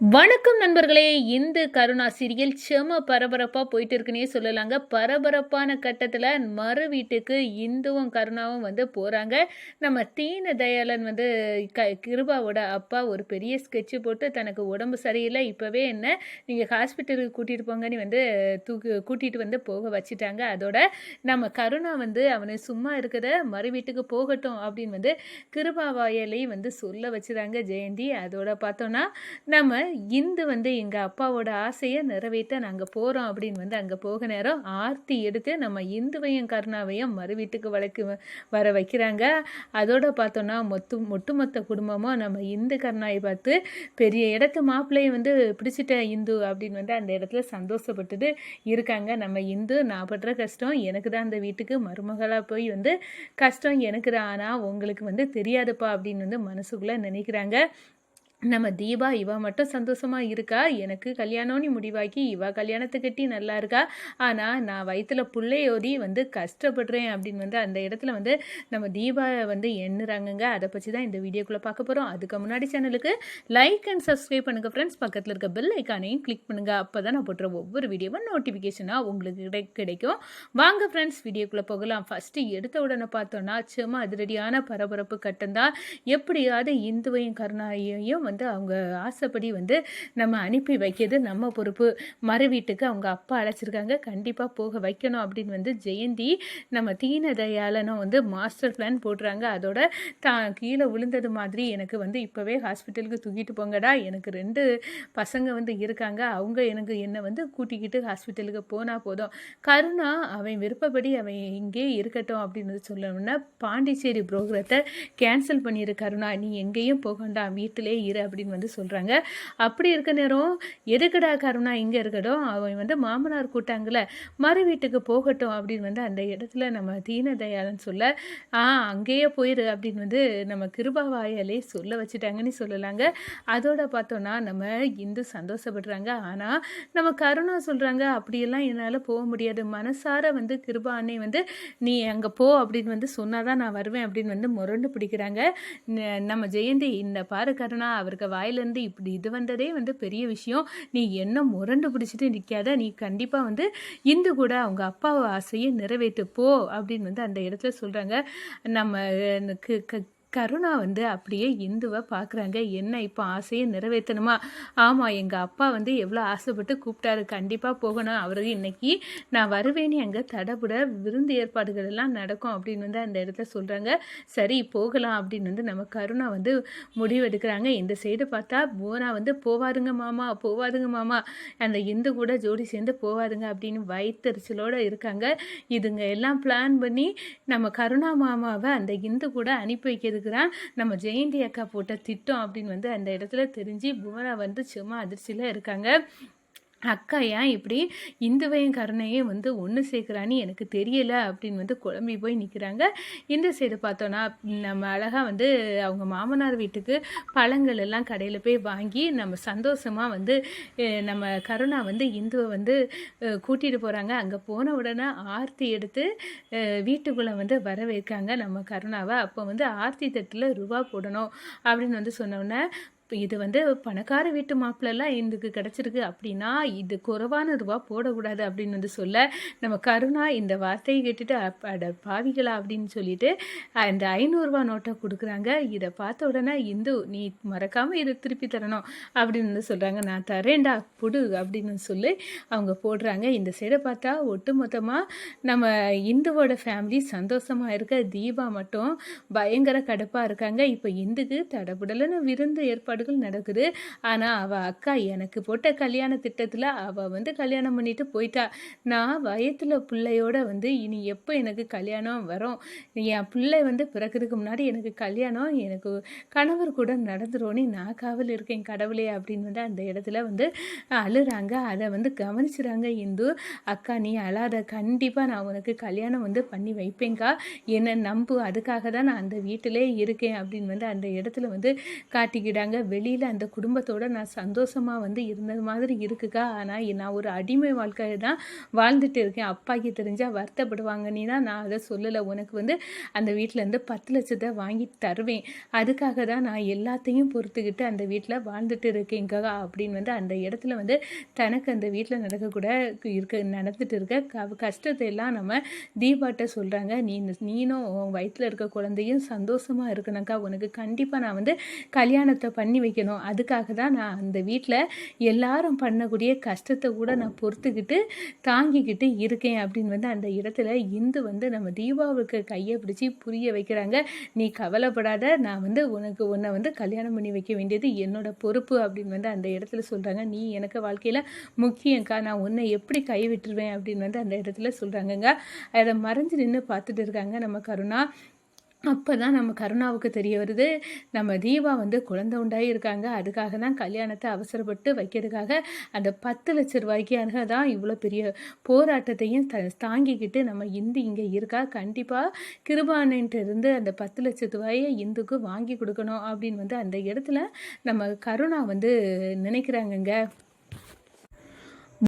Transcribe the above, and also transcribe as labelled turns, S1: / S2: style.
S1: வணக்கம் நண்பர்களே. இந்த கருணா சீரியல் செம பரபரப்பாக போயிட்டு இருக்குன்னே சொல்லலாங்க. பரபரப்பான கட்டத்தில் மறு வீட்டுக்கு இந்துவும் கருணாவும் வந்து போகிறாங்க நம்ம தீன தயாளன் வந்து க கிருபாவோட அப்பா ஒரு பெரிய ஸ்கெட்சு போட்டு தனக்கு உடம்பு சரியில்லை. இப்போவே என்ன நீங்கள் ஹாஸ்பிட்டலுக்கு கூட்டிகிட்டு போங்கன்னு வந்து தூக்கு கூட்டிகிட்டு வந்து போக வச்சுட்டாங்க. அதோட நம்ம கருணா வந்து அவனை சும்மா இருக்கிற மறு வீட்டுக்கு போகட்டும் அப்படின்னு வந்து கிருபா வாயிலையும் வந்து சொல்ல வச்சுறாங்க ஜெயந்தி. அதோட பார்த்தோன்னா நம்ம இந்து வந்து எங்கள் அப்பாவோட ஆசையை நிறைவேற்ற நாங்கள் போகிறோம் அப்படின்னு வந்து அங்கே போக நேரம் ஆர்த்தி எடுத்து நம்ம இந்துவையும் கருணாவையும் மறு வீட்டுக்கு வழக்கு வர வைக்கிறாங்க. அதோட பார்த்தோன்னா மொத்து ஒட்டுமொத்த குடும்பமும் நம்ம இந்து கருணாயை பார்த்து பெரிய இடத்து மாப்பிள்ளையை வந்து பிடிச்சிட்ட இந்து அப்படின்னு வந்து அந்த இடத்துல சந்தோஷப்பட்டுட்டு இருக்காங்க. நம்ம இந்து நான் படுற கஷ்டம் எனக்கு தான் அந்த வீட்டுக்கு மருமகளாக போய் வந்து கஷ்டம் எனக்கு தான் ஆனால் உங்களுக்கு வந்து தெரியாதுப்பா அப்படின்னு வந்து மனசுக்குள்ளே நினைக்கிறாங்க. நம்ம தீபா இவா மட்டும் சந்தோஷமாக இருக்கா? எனக்கு கல்யாணம்னு முடிவாக்கி இவா கல்யாணத்தை கட்டி நல்லா இருக்கா? ஆனால் நான் வயிற்றுல பிள்ளையோதி வந்து கஷ்டப்படுறேன் அப்படின்னு வந்து அந்த இடத்துல வந்து நம்ம தீபா வந்து எண்ணுறாங்கங்க. அதை பற்றி தான் இந்த வீடியோக்குள்ளே பார்க்க போகிறோம் அதுக்கு முன்னாடி சேனலுக்கு லைக் அண்ட் சப்ஸ்கிரைப் பண்ணுங்கள் ஃப்ரெண்ட்ஸ் பக்கத்தில் இருக்க பெல் ஐக்கானையும் கிளிக் பண்ணுங்கள் அப்போ தான் நான் போட்டுற ஒவ்வொரு வீடியோவும் நோட்டிஃபிகேஷனாக உங்களுக்கு கிடைக்கும். வாங்க ஃப்ரெண்ட்ஸ் வீடியோக்குள்ளே போகலாம். ஃபஸ்ட்டு எடுத்த உடனே பார்த்தோன்னா சும்மா அதிரடியான பரபரப்பு கட்டம் தான். எப்படியாவது இந்துவையும் கருணாயையும் வந்து வந்து அவங்க ஆசைப்படி வந்து நம்ம அனுப்பி வைக்கிறது நம்ம பொறுப்பு. மறு வீட்டுக்கு அவங்க அப்பா அழைச்சிருக்காங்க. கண்டிப்பாக போக வைக்கணும் அப்படின்னு வந்து ஜெயந்தி நம்ம தீனதையாளனும் வந்து மாஸ்டர் பிளான் போடுறாங்க. அதோட தான் கீழே விழுந்தது மாதிரி எனக்கு வந்து இப்போவே ஹாஸ்பிட்டலுக்கு தூக்கிட்டு போங்கடா. எனக்கு ரெண்டு பசங்க வந்து இருக்காங்க. அவங்க எனக்கு என்னை வந்து கூட்டிக்கிட்டு ஹாஸ்பிட்டலுக்கு போனால் போதும். கருணா அவன் விருப்பப்படி அவன் இங்கே இருக்கட்டும் அப்படின்னு சொல்லணும்னா பாண்டிச்சேரி புரோகிரத்தை கேன்சல் பண்ணிடு கருணா. நீ எங்கேயும் போகண்டா. வீட்டிலே இரு. அப்படின்னு வந்து சொல்கிறாங்க அப்படி இருக்க நேரம் எதுக்குடா கருணா இங்கே இருக்கட்டும்? அவன் வந்து மாமனார் கூட்டாங்கள மறு வீட்டுக்கு போகட்டும் அப்படின்னு வந்து அந்த இடத்துல நம்ம தீன சொல்ல ஆ அங்கேயே போயிரு அப்படின்னு வந்து நம்ம கிருபாவாயாலே சொல்ல வச்சுட்டாங்கன்னு சொல்லலாங்க. அதோட பார்த்தோன்னா நம்ம இந்து சந்தோஷப்படுறாங்க. ஆனால் நம்ம கருணா சொல்கிறாங்க அப்படியெல்லாம் என்னால் போக முடியாது. மனசார வந்து கிருபா அன்னை வந்து நீ அங்கே போ அப்படின்னு வந்து சொன்னாதான் நான் வருவேன் அப்படின்னு வந்து முரண்டு பிடிக்கிறாங்க. நம்ம ஜெயந்தி இந்த பாரு கருணா அவருக்கு வாயிலேருந்து இப்படி இது வந்ததே வந்து பெரிய விஷயம். நீ என்ன முரண்டு பிடிச்சிட்டு நிற்காத நீ கண்டிப்பாக வந்து இந்து கூட அவங்க அப்பாவை ஆசையை நிறைவேற்று போ அப்படின்னு வந்து அந்த இடத்துல சொல்கிறாங்க நம்ம கருணா வந்து அப்படியே இந்துவை பார்க்குறாங்க என்ன இப்போ ஆசையை நிறைவேற்றணுமா ஆமாம் எங்கள் அப்பா வந்து எவ்வளோ ஆசைப்பட்டு கூப்பிட்டாரு. கண்டிப்பாக போகணும். அவருக்கு இன்றைக்கி நான் வருவேன்னு அங்கே. தடபுட விருந்து ஏற்பாடுகள் எல்லாம் நடக்கும் அப்படின்னு வந்து அந்த இடத்துல சொல்கிறாங்க சரி போகலாம் அப்படின்னு வந்து நம்ம கருணா வந்து முடிவெடுக்கிறாங்க. இந்த சைடு பார்த்தா போனா வந்து போவாருங்க மாமா போவாருங்க மாமா. அந்த இந்து கூட ஜோடி சேர்ந்து போவாருங்க அப்படின்னு வயிற்றுச்சலோடு இருக்காங்க. இதுங்க எல்லாம் பிளான் பண்ணி நம்ம கருணா மாமாவை அந்த இந்து கூட அனுப்பி வைக்கிறதுக்கு தான் நம்ம ஜெயந்தி அக்கா போட்ட திட்டம் அப்படின்னு வந்து அந்த இடத்துல தெரிஞ்சு புவனா வந்து சும்மா அதிர்ச்சியில் இருக்காங்க. அக்கா ஏன் இப்படி இந்துவையும் கருணையும் வந்து ஒன்று சேர்க்குறான்னு எனக்கு தெரியல அப்படின்னு வந்து குழம்பி போய் நிற்கிறாங்க இந்த சைடு பார்த்தோன்னா நம்ம அழகாக வந்து அவங்க மாமனார் வீட்டுக்கு பழங்கள் எல்லாம் கடையில் போய் வாங்கி நம்ம சந்தோஷமாக வந்து நம்ம கருணா வந்து இந்துவை வந்து கூட்டிகிட்டு போகிறாங்க அங்கே போன உடனே ஆர்த்தி எடுத்து வீட்டுக்குள்ளே வந்து வரவேற்காங்க நம்ம கருணாவை. அப்போ வந்து ஆர்த்தி தட்டில் ரூபா போடணும் அப்படின்னு வந்து சொன்னோன்னே இப்போ இது வந்து பணக்கார வீட்டு மாப்பிள்ளெல்லாம் இதுக்கு கிடச்சிருக்கு அப்படின்னா இது குறைவான ரூபா போடக்கூடாது அப்படின்னு வந்து சொல்ல நம்ம கருணா இந்த வார்த்தையை கேட்டுட்டு அட பாவிகளா அப்படின்னு சொல்லிட்டு அந்த ஐநூறுரூவா நோட்டை கொடுக்குறாங்க. இதை பார்த்த உடனே இந்து நீ மறக்காமல் இதை திருப்பி தரணும் அப்படின்னு வந்து சொல்கிறாங்க நான் தரேன்டா புடு அப்படின்னு சொல்லி அவங்க போடுறாங்க. இந்த சைடை பார்த்தா ஒட்டு மொத்தமாக நம்ம இந்துவோட ஃபேமிலி சந்தோஷமாக இருக்க தீபா மட்டும் பயங்கர கடுப்பாக இருக்காங்க. இப்போ இந்துக்கு தடபுடலன்னு விருந்து ஏற்பாடு ஏற்பாடுகள் நடக்குது. ஆனால் அவள் அக்கா எனக்கு போட்ட கல்யாண திட்டத்தில் அவள் வந்து கல்யாணம் பண்ணிட்டு போயிட்டா. நான் வயத்தில் பிள்ளையோட வந்து இனி எப்போ எனக்கு கல்யாணம் வரும்? என் பிள்ளை வந்து பிறக்கிறதுக்கு முன்னாடி எனக்கு கல்யாணம் எனக்கு கணவர் கூட நடந்துரும்னு நான் காவல் இருக்கேன் கடவுளே அப்படின்னு வந்து அந்த இடத்துல வந்து அழுறாங்க. அதை வந்து கவனிச்சுறாங்க இந்து அக்கா நீ அழாத. கண்டிப்பாக நான் உனக்கு கல்யாணம் வந்து பண்ணி வைப்பேங்க்கா என்னை நம்பு. அதுக்காக தான் நான் அந்த வீட்டிலே இருக்கேன். அப்படின்னு வந்து அந்த இடத்துல வந்து காட்டிக்கிட்டாங்க வெளியில் அந்த குடும்பத்தோடு நான் சந்தோஷமாக வந்து இருந்தது மாதிரி இருக்குக்கா. ஆனால் நான் ஒரு அடிமை வாழ்க்கையை தான் வாழ்ந்துட்டு இருக்கேன். அப்பாக்கு தெரிஞ்சால் வருத்தப்படுவாங்க. நீ தான் நான் அதை சொல்லலை. உனக்கு வந்து அந்த வீட்டிலேருந்து பத்து லட்சத்தை வாங்கி தருவேன். அதுக்காக தான் நான் எல்லாத்தையும் பொறுத்துக்கிட்டு அந்த வீட்டில் வாழ்ந்துட்டு இருக்கேங்க அப்படின்னு வந்து அந்த இடத்துல வந்து தனக்கு அந்த வீட்டில் நடக்கக்கூட இருக்க நடந்துட்டு இருக்க க கஷ்டத்தை எல்லாம் நம்ம தீபாட்ட சொல்கிறாங்க நீ நீனும் உன் வயிற்றில் இருக்க குழந்தையும் சந்தோஷமாக இருக்கணுக்கா உனக்கு கண்டிப்பாக நான் வந்து கல்யாணத்தை பண்ணி வைக்கணும். அதுக்காக தான் நான் அந்த வீட்டில் எல்லாரும் பண்ணக்கூடிய கஷ்டத்தை கூட நான் பொறுத்துக்கிட்டு தாங்கிக்கிட்டு இருக்கேன் அப்படின்னு வந்து அந்த இடத்துல இந்து வந்து நம்ம தீபாவுக்கு கையை பிடிச்சி புரிய வைக்கிறாங்க. நீ கவலைப்படாத நான் வந்து உனக்கு உன்னை வந்து கல்யாணம் பண்ணி வைக்க வேண்டியது என்னோட பொறுப்பு அப்படின்னு வந்து அந்த இடத்துல சொல்கிறாங்க நீ எனக்கு வாழ்க்கையில் முக்கியங்க்கா நான் உன்னை எப்படி கைவிட்டுருவேன் அப்படின்னு வந்து அந்த இடத்துல சொல்கிறாங்கங்க அதை மறைஞ்சு நின்று பார்த்துட்டு இருக்காங்க நம்ம கருணா. அப்போ தான் நம்ம கருணாவுக்கு தெரிய வருது. நம்ம தீபா வந்து குழந்தை உண்டாகி இருக்காங்க. அதுக்காக தான் கல்யாணத்தை அவசரப்பட்டு வைக்கிறதுக்காக அந்த பத்து லட்ச ரூபாய்க்காக தான் இவ்வளோ பெரிய போராட்டத்தையும் த தாங்கிக்கிட்டு நம்ம இந்து இங்கே இருக்கா? கண்டிப்பாக கிருபானன்ட்டு இருந்து அந்த பத்து லட்ச ரூபாயை இந்துக்கு வாங்கி கொடுக்கணும் அப்படின்னு வந்து அந்த இடத்துல நம்ம கருணா வந்து நினைக்கிறாங்கங்க.